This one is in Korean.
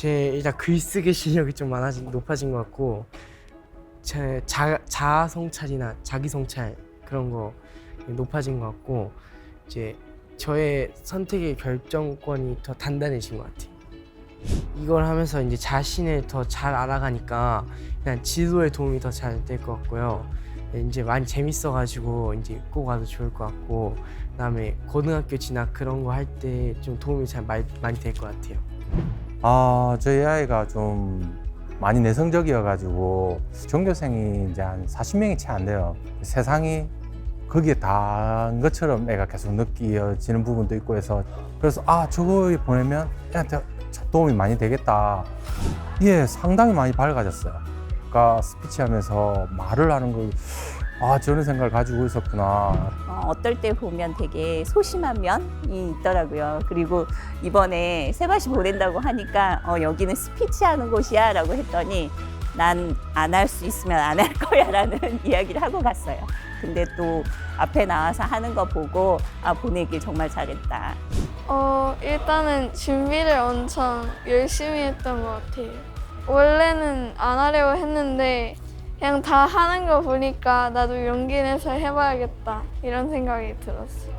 제 일단 글쓰기 실력이 좀 많아진 높아진 것 같고 제 자, 자아 성찰이나 자기 성찰 그런 거 높아진 것 같고 이제 저의 선택의 결정권이 더 단단해진 것 같아요. 이걸 하면서 이제 자신을 더 잘 알아가니까 그냥 지도에 도움이 더 잘 될 것 같고요. 이제 많이 재밌어가지고 이제 꼭 와도 좋을 것 같고 그다음에 고등학교 진학 그런 거 할 때 좀 도움이 잘 많이, 될 것 같아요. 아, 저희 아이가 좀 많이 내성적이어가지고 전교생이 이제 한 40명이 채 안 돼요. 세상이 거기에 닿은 것처럼 애가 계속 느껴지는 부분도 있고 해서 그래서 아, 저거 보내면 애한테 도움이 많이 되겠다. 예, 상당히 많이 밝아졌어요. 그러니까 스피치 하면서 말을 하는 걸 아, 저런 생각을 가지고 있었구나. 어, 어떨 때 보면 되게 소심한 면이 있더라고요. 그리고 이번에 세바시 보낸다고 하니까 어, 여기는 스피치 하는 곳이야 라고 했더니 난 안 할 수 있으면 안 할 거야 라는 이야기를 하고 갔어요. 근데 또 앞에 나와서 하는 거 보고 아, 보내길 정말 잘했다. 어, 일단은 준비를 엄청 열심히 했던 것 같아요. 원래는 안 하려고 했는데 그냥 다 하는 거 보니까 나도 용기 내서 해봐야겠다 이런 생각이 들었어요.